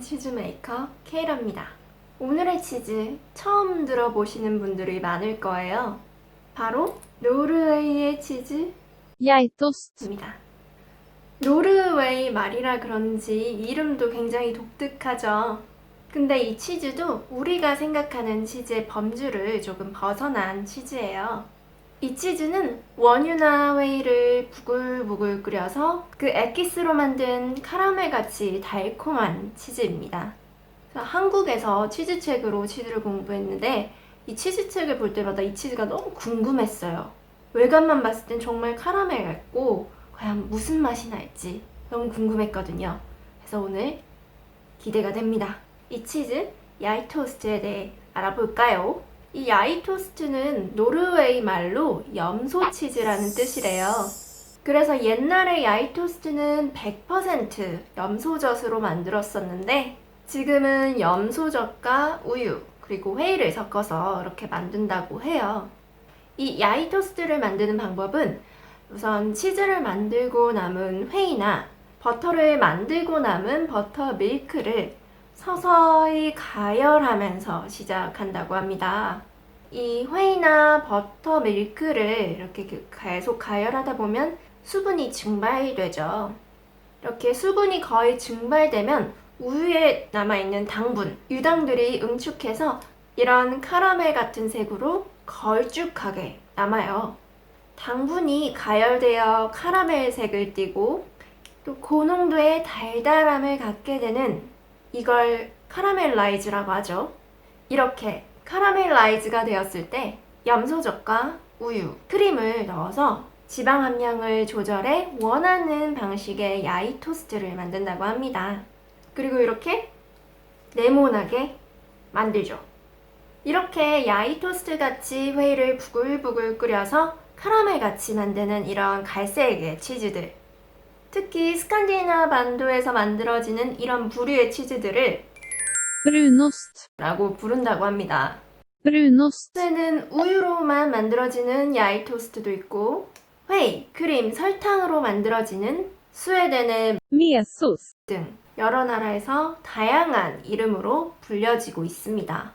치즈메이커 케이라입니다. 오늘의 치즈 처음 들어보시는 분들이 많을 거예요. 바로 노르웨이의 치즈입니다. Geitost. 노르웨이 말이라 그런지 이름도 굉장히 독특하죠. 근데 이 치즈도 우리가 생각하는 치즈의 범주를 조금 벗어난 치즈예요. 이 치즈는 원유나 웨이를 부글부글 끓여서 그 액기스로 만든 카라멜 같이 달콤한 치즈입니다. 한국에서 치즈책으로 치즈를 공부했는데 이 치즈책을 볼 때마다 이 치즈가 너무 궁금했어요. 외관만 봤을 땐 정말 카라멜 같고 과연 무슨 맛이 날지 너무 궁금했거든요. 그래서 오늘 기대가 됩니다. 이 치즈 야이 토스트에 대해 알아볼까요? 이 야이 토스트는 노르웨이 말로 염소 치즈라는 뜻이래요. 그래서 옛날에 야이 토스트는 100% 염소젓으로 만들었었는데 지금은 염소젓과 우유 그리고 회를 섞어서 이렇게 만든다고 해요. 이 야이 토스트를 만드는 방법은 우선 치즈를 만들고 남은 회이나 버터를 만들고 남은 버터 밀크를 서서히 가열하면서 시작한다고 합니다. 이 회이나 버터 밀크를 이렇게 그 계속 가열하다 보면 수분이 증발되죠. 이렇게 수분이 거의 증발되면 우유에 남아있는 당분, 유당들이 응축해서 이런 카라멜 같은 색으로 걸쭉하게 남아요. 당분이 가열되어 카라멜 색을 띠고 또 고농도의 달달함을 갖게 되는 이걸 카라멜라이즈라고 하죠. 이렇게 카라멜라이즈가 되었을 때 염소젓과 우유, 크림을 넣어서 지방 함량을 조절해 원하는 방식의 야이 토스트를 만든다고 합니다. 그리고 이렇게 네모나게 만들죠. 이렇게 야이 토스트 같이 회를 부글부글 끓여서 카라멜 같이 만드는 이런 갈색의 치즈들. 특히 스칸디나 반도에서 만들어지는 이런 부류의 치즈들을 Brunost. 라고 부른다고 합니다. 스웨는 우유로만 만들어지는 야이 토스트도 있고 회, 크림, 설탕으로 만들어지는 스웨덴의 Mesost. 등 여러 나라에서 다양한 이름으로 불려지고 있습니다.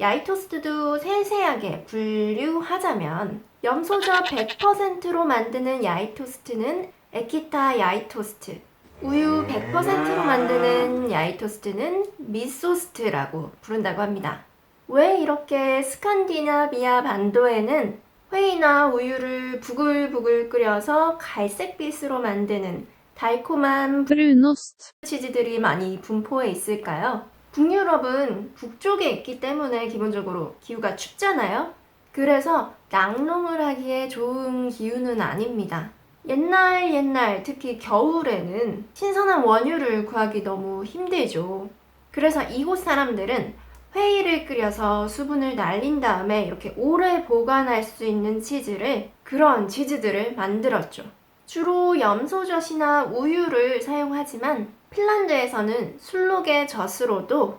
야이 토스트도 세세하게 분류하자면 염소젓 100%로 만드는 야이 토스트는 에키타 야이 토스트, 우유 100%로 만드는 야이 토스트는 미소스트라고 부른다고 합니다. 왜 이렇게 스칸디나비아 반도에는 회이나 우유를 부글부글 끓여서 갈색빛으로 만드는 달콤한 Brunost. 치즈들이 많이 분포해 있을까요? 북유럽은 북쪽에 있기 때문에 기본적으로 기후가 춥잖아요. 그래서 낙농을 하기에 좋은 기후는 아닙니다. 옛날 옛날 특히 겨울에는 신선한 원유를 구하기 너무 힘들죠. 그래서 이곳 사람들은 회의를 끓여서 수분을 날린 다음에 이렇게 오래 보관할 수 있는 치즈를 그런 치즈들을 만들었죠. 주로 염소젓이나 우유를 사용하지만 핀란드에서는 술록의 젖으로도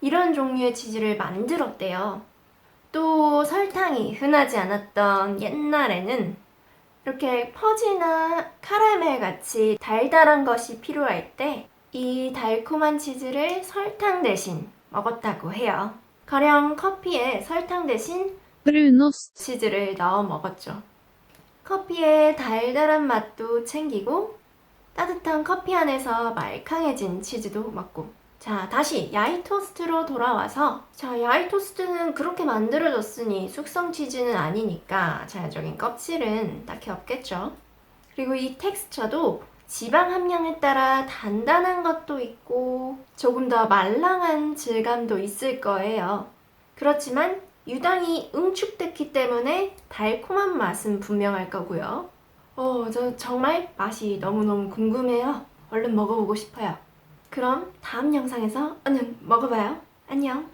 이런 종류의 치즈를 만들었대요. 또 설탕이 흔하지 않았던 옛날에는 이렇게 퍼지나 카라멜 같이 달달한 것이 필요할 때 이 달콤한 치즈를 설탕 대신 먹었다고 해요. 가령 커피에 설탕 대신 Brunost. 치즈를 넣어 먹었죠. 커피의 달달한 맛도 챙기고 따뜻한 커피 안에서 말캉해진 치즈도 먹고 자 다시 야이 토스트로 돌아와서 자 야이 토스트는 그렇게 만들어졌으니 숙성 치즈는 아니니까 자연적인 껍질은 딱히 없겠죠. 그리고 이 텍스처도 지방 함량에 따라 단단한 것도 있고 조금 더 말랑한 질감도 있을 거예요. 그렇지만 유당이 응축됐기 때문에 달콤한 맛은 분명할 거고요. 어, 저 정말 맛이 너무너무 궁금해요. 얼른 먹어보고 싶어요. 그럼 다음 영상에서 얼른 먹어봐요. 안녕.